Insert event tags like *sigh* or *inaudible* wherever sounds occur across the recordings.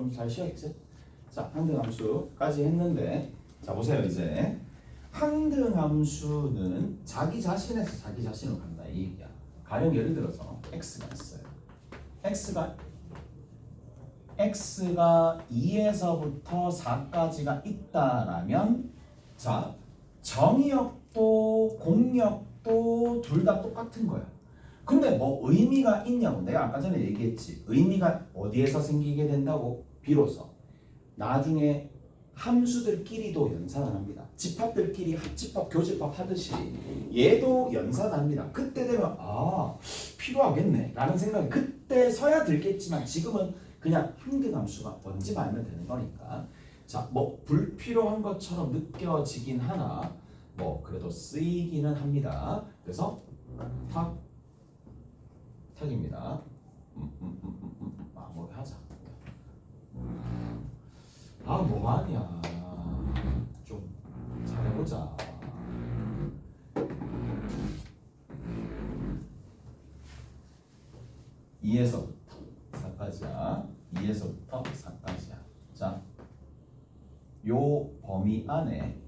좀 잘 쉬어야겠지? 자, 항등함수까지 했는데 자 보세요 이제 항등함수는 자기 자신에서 자기 자신으로 간다 이 얘기야. 가령 예를 들어서 x가 있어요. x가 x가 2에서부터 4까지가 있다라면 자 정의역도 공역도 둘 다 똑같은 거야. 근데 뭐 의미가 있냐고 내가 아까 전에 얘기했지. 의미가 어디에서 생기게 된다고 비로소 나중에 함수들끼리도 연산합니다. 집합들끼리 합집합, 교집합 하듯이 얘도 연산합니다. 그때 되면 아 필요하겠네 라는 생각이 그때 서야 들겠지만 지금은 그냥 항등함수가 언제만 알면 되는 거니까 자뭐 불필요한 것처럼 느껴지긴 하나 뭐 그래도 쓰이기는 합니다. 그래서 탁 탁입니다. 음, 음, 아, 뭐 하냐. 좀 잘해보자. 이에서부터 4까지야. 2에서부터 4까지야. 자, 요 범위 안에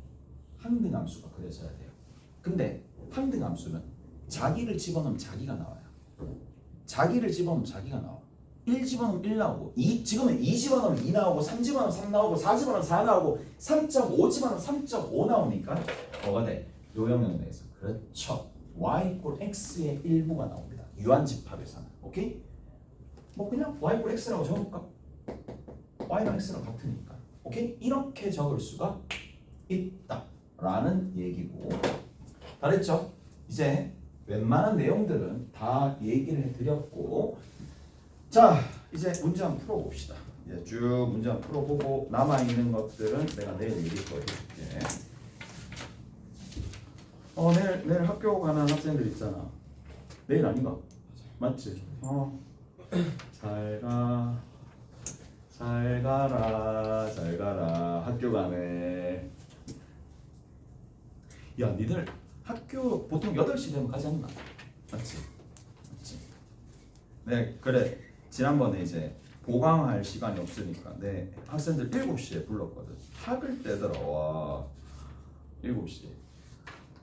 항등함수가 그려져야 돼요. 근데 항등함수는 자기를 집어넣으면 자기가 나와요. 자기를 집어넣으면 자기가 나와. 1 집어넣으면 1 나오고 2 지금은 2 집어넣으면 2 나오고 3 집어넣으면 3 나오고 4 집어넣으면 4 나오고 3.5 집어넣으면 3.5 나오니까 뭐가 돼? 요형형 내에서 그렇죠. y 꼴 x의 일부가 나옵니다. 유한 집합에서는 오케이? 뭐 그냥 y 꼴 x라고 적을까? y랑 x랑 같으니까 오케이? 이렇게 적을 수가 있다 라는 얘기고 다 됐죠? 이제 웬만한 내용들은 다 얘기를 해드렸고 자 이제 문제 한번 풀어봅시다 이제 쭉 문제 한번 풀어보고 남아 있는 것들은 내가 내일 얘기 거 해줄게 어 내일 내일 학교 가는 학생들 있잖아 내일 아닌가? 맞지? 어. 어잘 가 잘 가라 잘 가라 학교 가네 야 니들 학교 보통 8시 되면 가지 않나? 맞지? 맞지? 네 그래 지난번에 이제 보강할 시간이 없으니까 내 학생들 7시에 불렀거든. 학을 떼더라. 와 7시.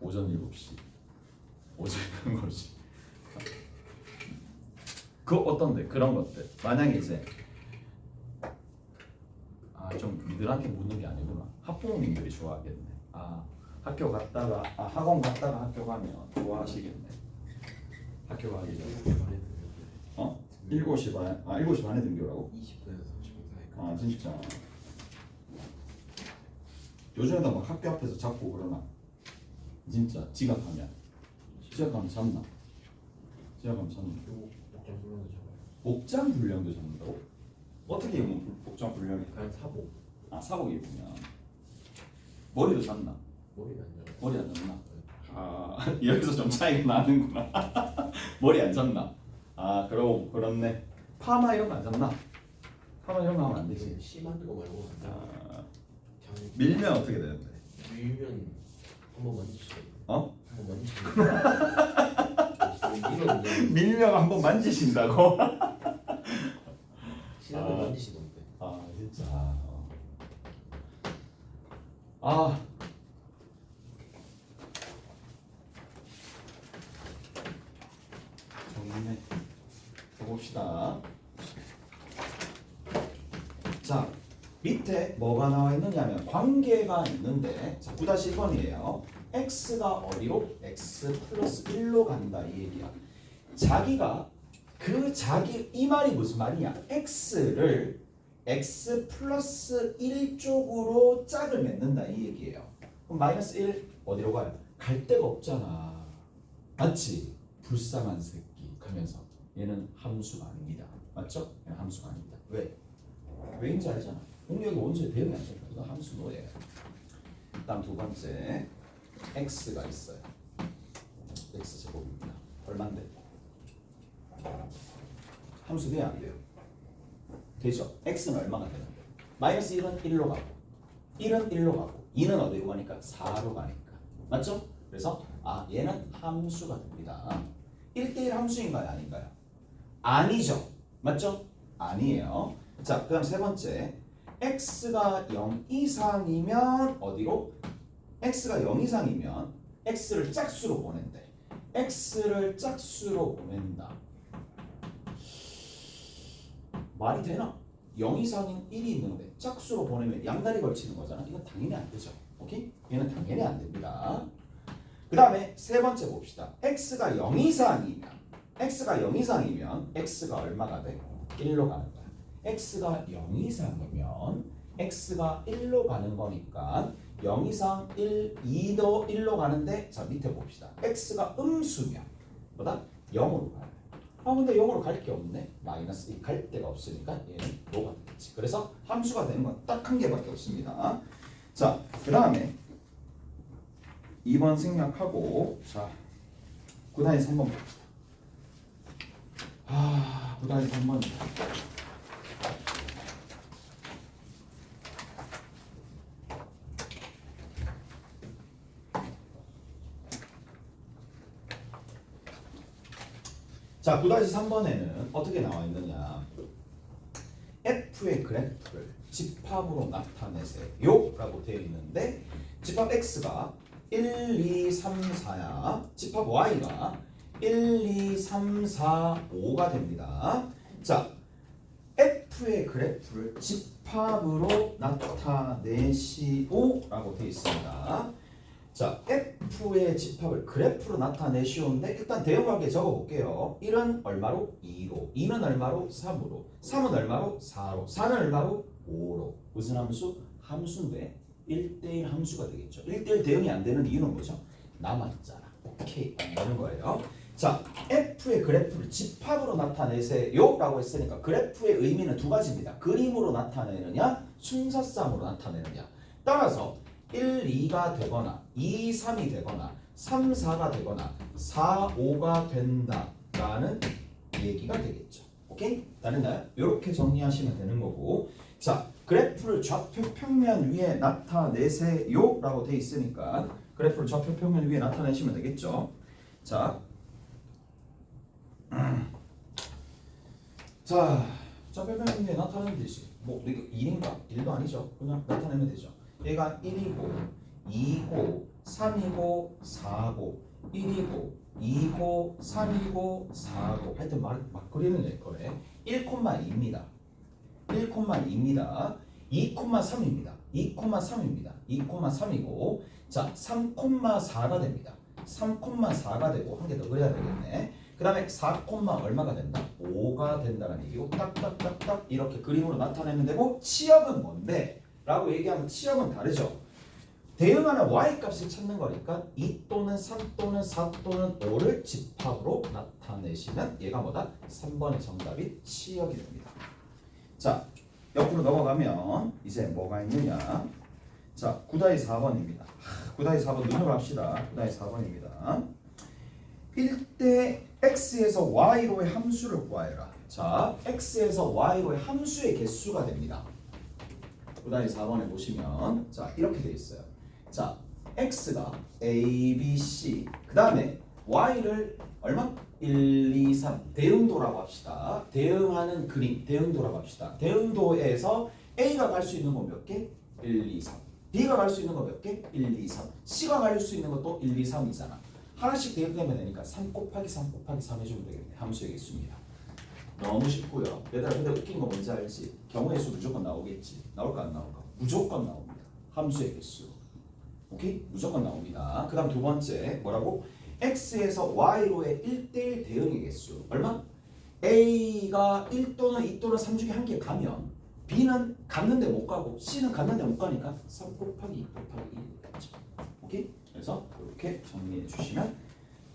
오전 7시. 오전 *laughs* 그런 거지 그 어떤데 그런 것들 만약에 이제 아 좀 니들한테 묻는 게 아니구나. 학부모님들이 좋아하겠네. 아 학교 갔다가 아 학원 갔다가 학교 가면 좋아하시겠네. 학교 가기 전에. 어? 7시 반, 아 7시 반에 등교라고? 20분에서 30분 사이 아 진짜 요즘에도 막 학교 앞에서 잡고 그러나 진짜 지각하면 지각하면 잡나? 지각하면 잡나? 그리고 목장 소면도 잡아요 복장 불량도 잡는다고? 어떻게 뭐 복장 불량이 그냥 사복 아 사복 입으면 머리도 잡나? 머리가 안 잡아요 머리 안 잡나? 아 *laughs* 여기서 좀 차이가 나는구나 *laughs* 머리 안 잡나? 아 그럼 그렇네 파마 이런 거 안 잡나? 파마 이런 거 하면 안 되지 심한 거 말고 아, 그냥 밀면 어떻게 되는데? 밀면 한번 만지시죠 어? 한번 이런 *laughs* 밀면 한번 만지신다고? *laughs* 신한 아. 번 만지시던데 아 진짜 어. 아 정리해 해봅시다 자 밑에 뭐가 나와 있느냐면 관계가 있는데 자 9-1번이에요 x가 어디로? x 플러스 1로 간다 이 얘기야 자기가 그 자기 이 말이 무슨 말이냐 x를 x 플러스 1 쪽으로 짝을 맺는다 이 얘기예요. 그럼 마이너스 1 어디로 가요? 갈 데가 없잖아. 맞지? 불쌍한 새끼 하면서 얘는 함수가 아닙니다. 맞죠? 얘는 함수가 아닙니다. 왜? 왜인지 알잖아. 공력이 원소에 대응이 안 된다. 이거 함수 노예요. 일단 두 번째 x가 있어요. x 제곱입니다. 얼마인데? 함수 돼야 안 돼요? 되죠? x는 얼마가 되는데? 마이너스 1은 1로 가고 1은 1로 가고 2는 어디로 가니까 4로 가니까 맞죠? 그래서 아 얘는 함수가 됩니다 1대1 함수인가요? 아닌가요? 아니죠 맞죠? 아니에요 자, 그다음 세 번째. X가 0 이상이면 어디로? x가 0 이상이면 x를 짝수로 보낸대. x를 짝수로 보낸다. 말이 되나? 0 이상인 1이 있는데 짝수로 보내면 양다리 걸치는 거잖아. 이건 당연히 안 되죠. 오케이? 얘는 당연히 안 됩니다. 그 다음에 세 번째 봅시다. x가 0 이상이면 x가 0 이상이면 x가 얼마가 돼? 1로 가는 거야. X가 0 이상이면 x가 1로 가는 거니까 0 이상 1, 2도 1로 가는데 자 밑에 봅시다. x가 음수면 뭐다? 0으로 가요. 아 근데 0으로 갈 게 없네. 마이너스 1 갈 데가 없으니까 얘는 로가 되겠지. 그래서 함수가 되는 건 딱 한 개밖에 없습니다. 자, 그 다음에 2번 생략하고 자 9단위 3번 봅시다. 아 9단위 3번 자 9-3번에는 어떻게 나와 있느냐? F의 그래프를 집합으로 나타내세요. 라고 되어 있는데 집합 x가 1, 2, 3, 4야 집합 y가 1, 2, 3, 4, 5가 됩니다. 자 f의 그래프를 집합으로 나타내시오 라고 되어 있습니다 자, F의 집합을 그래프로 나타내시오인데 일단 대응하게 적어볼게요. 1은 얼마로? 2로 2는 얼마로? 3으로 3은 얼마로? 4로 4는 얼마로? 5로 무슨 함수? 함수인데 1대1 함수가 되겠죠. 1대1 대응이 안 되는 이유는 뭐죠? 남아있잖아. 오케이 안 되는 거예요. 자, F의 그래프를 집합으로 나타내세요 라고 했으니까 그래프의 의미는 두 가지입니다. 그림으로 나타내느냐 순서쌍으로 나타내느냐 따라서 1, 2가 되거나 2, 3이 되거나 3, 4가 되거나 4, 5가 된다라는 얘기가 되겠죠. 오케이? 다른가요? 이렇게 정리하시면 되는 거고 자 그래프를 좌표 평면 위에 나타내세요 라고 돼 있으니까 그래프를 좌표 평면 위에 나타내시면 되겠죠. 자, *clears throat* 자 좌표 평면 위에 나타내면 되지. 뭐 이거 1인가? 1도 아니죠. 그냥 나타내면 되죠. 얘가 1이고 2고 3이고 4고. 1이고 2고 3이고 4고. 하여튼 막, 막 그리는 애 거래. 1,2입니다. 1,2입니다. 2,3입니다. 2,3입니다. 2,3이고 자 3,4가 됩니다. 3,4가 되고 한 개 더 그려야 되겠네. 그 다음에 4, 얼마가 된다? 5가 된다는 얘기고 딱딱딱딱 이렇게 그림으로 나타내면 되고 치역은 뭔데? 라고 얘기하면 치역은 다르죠. 대응하는 y 값을 찾는 거니까 2 또는 3 또는 4 또는 5를 집합으로 나타내시면 얘가 뭐다? 3번의 정답이 치역이 됩니다. 자, 옆으로 넘어가면 이제 뭐가 있느냐? 자, 9다이 4번입니다. 9다이 4번 눈으로 합시다. 9다이 4번입니다. 1대 x에서 y로의 함수를 구하여라. 자, x에서 y로의 함수의 개수가 됩니다. 그다음에 4번에 보시면 자 이렇게 돼 있어요. 자 x가 a, b, c 그 다음에 y를 얼마? 1, 2, 3 대응도라고 합시다. 대응하는 그림 대응도라고 합시다. 대응도에서 a가 갈 수 있는 건몇 개? 1, 2, 3 b가 갈 수 있는 건몇 개? 1, 2, 3 c가 갈 수 있는 것도 1, 2, 3이잖아. 하나씩 대응되면 되니까 3 곱하기 3 곱하기 3 해주면 되겠네. 함수의 개수입니다. 너무 쉽고요. 얘들아 근데 웃긴 거 뭔지 알지? 경우의 수 무조건 나오겠지. 나올까 안 나올까? 무조건 나옵니다. 함수의 개수. 오케이? 무조건 나옵니다. 그 다음 두 번째 뭐라고? x에서 y로의 1대1 대응의 개수. 얼마? a가 1 또는 2 또는 3 중에 한 개 가면 b는 갔는데 못 가고 c는 갔는데 못 가니까 3 곱하기 2 곱하기 1 되겠죠. 오케이? 그래서 이렇게 정리해 주시면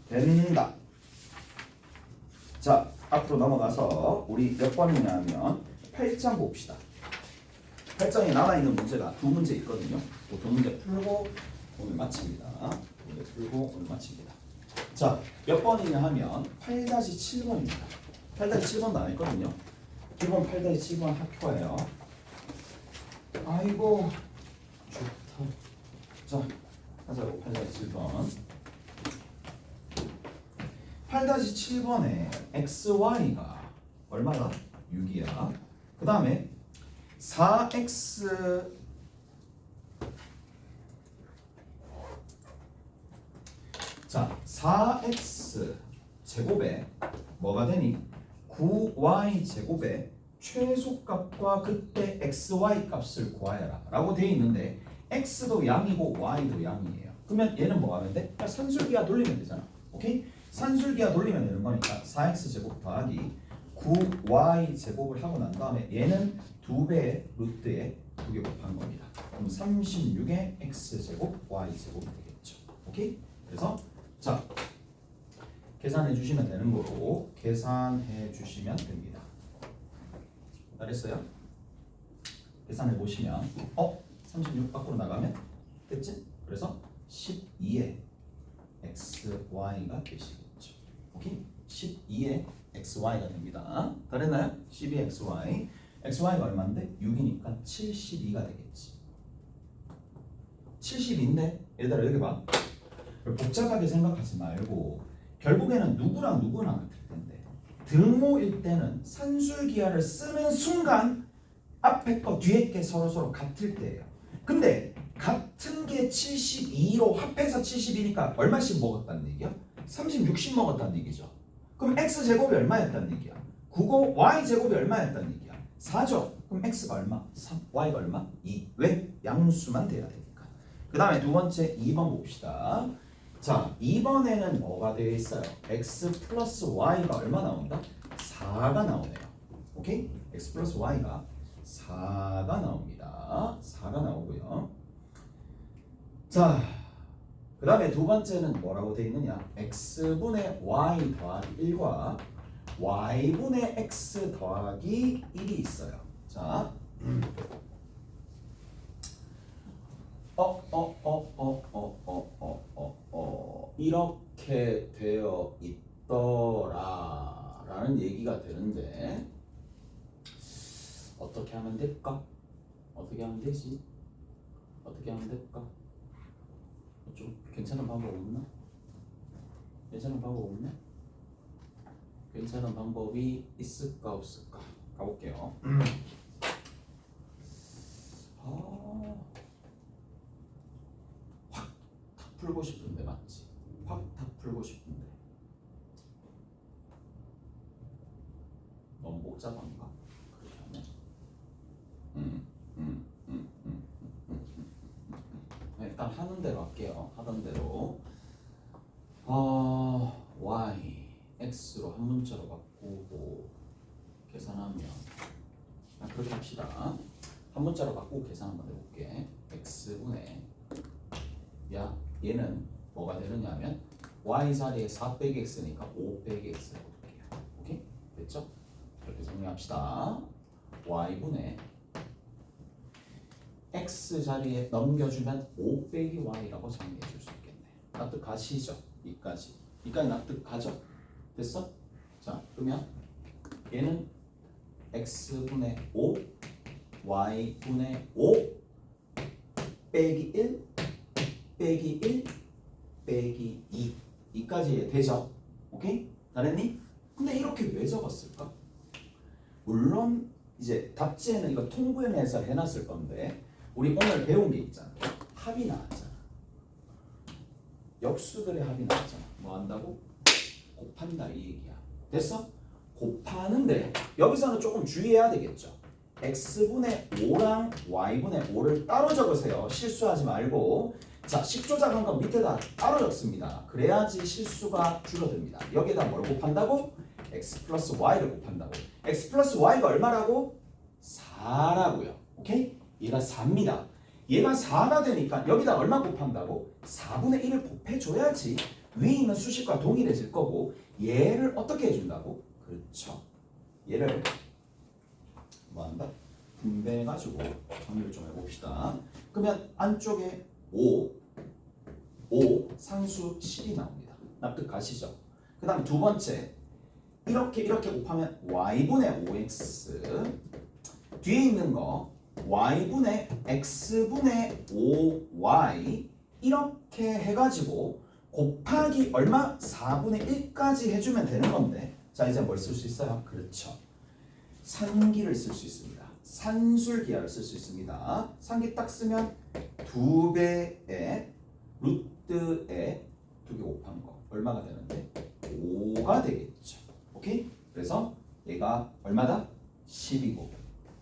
된다. 자, 앞으로 넘어가서 우리 몇 번이냐면 8장 봅시다. 8장에 남아있는 문제가 두 문제 있거든요. 그두 문제 풀고 오늘 마칩니다. 두 문제 풀고 오늘 마칩니다. 자, 몇 번이냐 하면 8-7번입니다. 8-7번도 안 했거든요. 기본 8-7번 학교예요. 아이고, 좋다. 자, 하자고 8-7번. 8-7번에 xy가 얼마다? 6이야. 그 다음에 4x 자 4x 제곱에 뭐가 되니 9y 제곱에 최소값과 그때 xy 값을 구하여라 라고 되어 있는데 x도 양이고 y도 양이에요 그러면 얘는 뭐가 돼? 그냥 산술기하 돌리면 되잖아 오케이? 산술기하 돌리면 되는 거니까 4x 제곱 더하기 9y 제곱을 하고 난 다음에 얘는 두 배의 루트에 두 개 곱한 겁니다 그럼 36의 x 제곱 y 제곱이 되겠죠 오케이? 그래서 자 계산해 주시면 되는 거고 계산해 주시면 됩니다 잘했어요? 계산해 보시면 어? 36 밖으로 나가면 됐지? 그래서 12의 xy가 되시겠죠 오케이? 12의 xy가 됩니다 다 됐나요? 12의 xy xy가 얼마인데? 6이니까 72가 되겠지 70인데 얘들아 여기 봐 복잡하게 생각하지 말고 결국에는 누구랑 누구랑 같을 텐데 등호일 때는 산술기하를 쓰는 순간 앞에 거 뒤에 게 서로 서로 같을 때예요. 근데 같은 게 72로 합해서 72니까 얼마씩 먹었다는 얘기야? 30, 60 먹었다는 얘기죠. 그럼 x 제곱이 얼마였다는 얘기야? 9고 y 제곱이 얼마였다는 얘기야? 4죠. 그럼 x가 얼마? 3, y가 얼마? 2. 왜? 양수만 돼야 되니까. 그 다음에 두 번째 2번 봅시다. 자, 2번에는 뭐가 되어 있어요? x 플러스 y가 얼마 나온다? 4가 나오네요. 오케이? x 플러스 y가 4가 나옵니다. 4가 나오고요. 자, 그 다음에 두 번째는 뭐라고 되어 있느냐? x분의 y 더하기 1과 y분의 x 더하기 1이 있어요. 자, 어, 어, 어, 어, 어, 어, 어, 어, 어, 이렇게 되어 있더라라는 얘기가 되는데 어떻게 하면 될까? 어떻게 하면 되지? 어떻게 하면 될까? 좀 괜찮은 방법 없나? 괜찮은 방법 없나? 괜찮은 방법이 있을까 없을까? 가볼게요. 아. 다 풀고 싶은데 맞지? 확 다 풀고 싶은데 너무 복잡한가? 일단 하는 대로 할게요. 하던 대로. 어, y x로 한 문자로 바꾸고 계산하면 그냥 그렇게 합시다. 한 문자로 바꾸고 계산 한번 해볼게. X분의 야 얘는 뭐가 되느냐면 y 자리에 4 빼기 x니까 5 빼기 x라고 볼게요. 오케이? 됐죠? 이렇게 정리합시다. Y분의 x 자리에 넘겨주면 5 빼기 y라고 정리해 줄 수 있겠네 납득 가시죠? 이까지 이까지 납득 가죠? 됐어? 자 그러면 얘는 x분의 5 y분의 5 빼기 1 빼기 1 빼기 2 이까지 되죠? 오케이? 잘했니? 근데 이렇게 왜 적었을까? 물론 이제 답지에는 이거 통분해서 해놨을 건데 우리 오늘 배운 게 있잖아 합이 나왔잖아 역수들의 합이 나왔잖아 뭐 한다고? 곱한다 이 얘기야 됐어? 곱하는데 여기서는 조금 주의해야 되겠죠 x분의 5랑 y분의 5를 따로 적으세요 실수하지 말고 자, 10조작한 건 밑에다 따로 적습니다. 그래야지 실수가 줄어듭니다. 여기에다 뭘 곱한다고? x 플러스 y를 곱한다고. x 플러스 y가 얼마라고? 4라고요. 오케이? 얘가 4입니다. 얘가 4가 되니까 여기다 얼마 곱한다고? 4분의 1을 곱해줘야지 위에 있는 수식과 동일해질 거고 얘를 어떻게 해준다고? 그렇죠. 얘를 뭐 한다? 분배해가지고 정리를 좀 해봅시다. 그러면 안쪽에 5, 5 상수 10이 나옵니다. 납득 가시죠? 그 다음 두 번째 이렇게 이렇게 곱하면 y분의 5x 뒤에 있는 거 y분의 x분의 5y 이렇게 해가지고 곱하기 얼마? 4분의 1까지 해주면 되는 건데 자 이제 뭘 쓸 수 있어요? 그렇죠. 산기를 쓸 수 있습니다. 산술기하를 쓸 수 있습니다. 상기 딱 쓰면 두 배의 루트에 두 개 곱한 거 얼마가 되는데 5가 되겠죠. 오케이? 그래서 얘가 얼마다? 10이고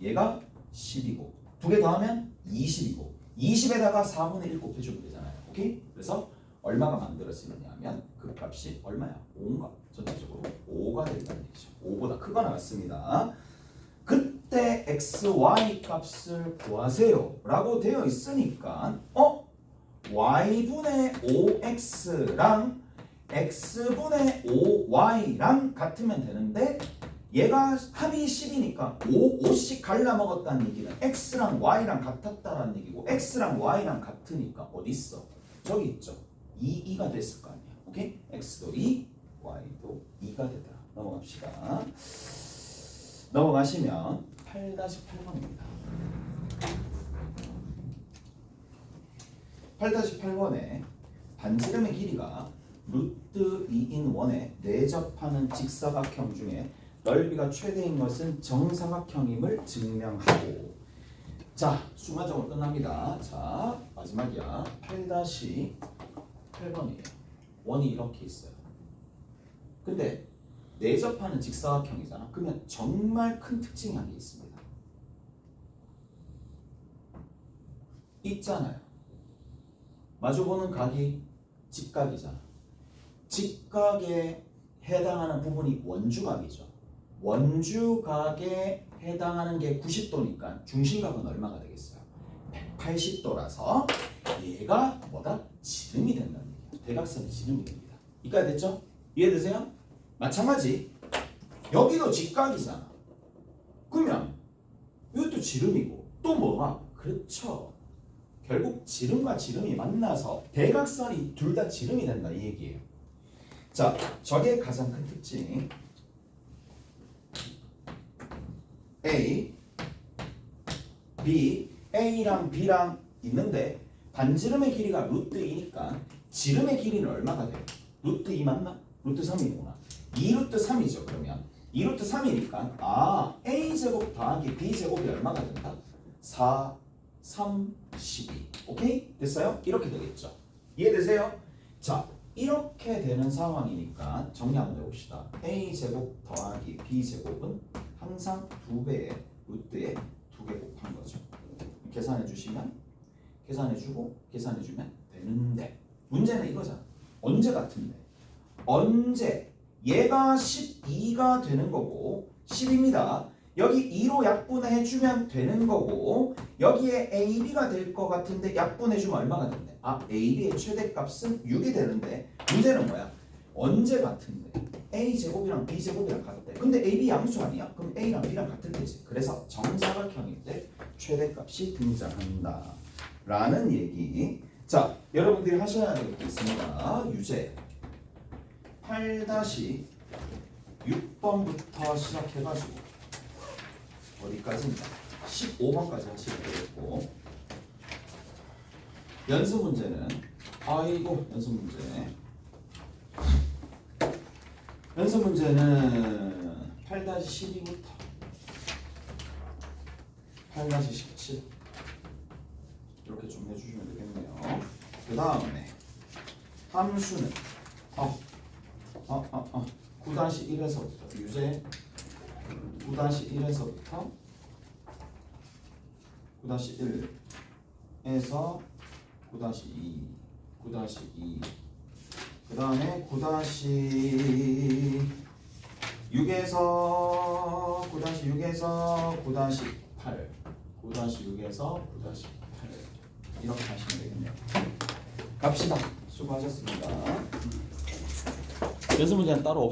얘가 10이고 두 개 더하면 20이고 20에다가 4분의 1 곱해주면 되잖아요. 오케이? 그래서 얼마가 만들어지느냐 하면 그 값이 얼마야? 5인가? 전체적으로 5가 된다는 얘기죠. 5보다 크거나 같습니다. 그때 x, y 값을 구하세요 라고 되어 있으니까 어? y분의 5x랑 x분의 5y랑 같으면 되는데 얘가 합이 10이니까 5, 5씩 갈라 먹었다는 얘기는 x랑 y랑 같았다라는 얘기고 x랑 y랑 같으니까 어디 있어? 저기 있죠. 2, 2가 됐을 거 아니야. 오케이? x도 2, y도 2가 되더라. 넘어갑시다. 넘어가시면 8-8번입니다. 8-8번에 반지름의 길이가 루트 2인 1에 내접하는 직사각형 중에 넓이가 최대인 것은 정사각형임을 증명하고 자, 수마정을 끝납니다. 자, 마지막이야. 8-8번이에요. 원이 이렇게 있어요. 근데 내접하는 직사각형이잖아. 그러면 정말 큰 특징이 한게 있습니다. 있잖아요. 마주보는 각이 직각이잖아. 직각에 해당하는 부분이 원주각이죠. 원주각에 해당하는 게 90도니까 중심각은 얼마가 되겠어요? 180도라서 얘가 뭐다? 지름이 된다는 얘기야. 대각선이 지름이 됩니다. 이까지 됐죠? 이해되세요? 마찬가지 여기도 직각이잖아. 그러면 이것도 지름이고 또 뭐가? 그렇죠. 결국 지름과 지름이 만나서 대각선이 둘 다 지름이 된다 이 얘기예요. 자, 저게 가장 큰 특징. A, B, A랑 B랑 있는데 반지름의 길이가 루트 2니까 지름의 길이는 얼마가 돼요? 루트 2 맞나? 루트 3이구나. 2루트 3이죠 그러면 2루트 3이니까 아 A제곱 더하기 B제곱이 얼마가 된다? 4, 3, 12 오케이? 됐어요? 이렇게 되겠죠 이해되세요? 자 이렇게 되는 상황이니까 정리 한번 해봅시다 A제곱 더하기 B제곱은 항상 두 배의 루트에 두 개 곱한 거죠 계산해 주시면 계산해 주고 계산해 주면 되는데 문제는 이거잖아 언제 같은데 언제 얘가 12가 되는 거고 10입니다. 여기 2로 약분해 주면 되는 거고 여기에 AB가 될 것 같은데 약분해 주면 얼마가 된대? 아 AB의 최대값은 6이 되는데 문제는 뭐야? 언제 같은데? A 제곱이랑 B 제곱이랑 같대. 근데 AB 양수 아니야? 그럼 A랑 B랑 같을 테지. 그래서 정사각형일 때 최대값이 등장한다. 라는 얘기. 자, 여러분들이 하셔야 될 게 있습니다. 유제. 8-6번부터 시작해가지고 어디까지인가 15번까지 하시면 되겠고 연습 문제는 아이고 연습 문제 연습 문제는 8-12부터. 8-17 이렇게 좀 해주시면 되겠네요. 그 다음에 함수는 어, 어, 어, 어. 9-1에서부터. 유제 9-1에서부터 9-1에서 9-2 9-2 그 다음에 9-6에서 9-6에서 9-8 9-6에서 9-8 이렇게 하시면 되겠네요. 갑시다. 수고하셨습니다. 연습 문제는 따로 없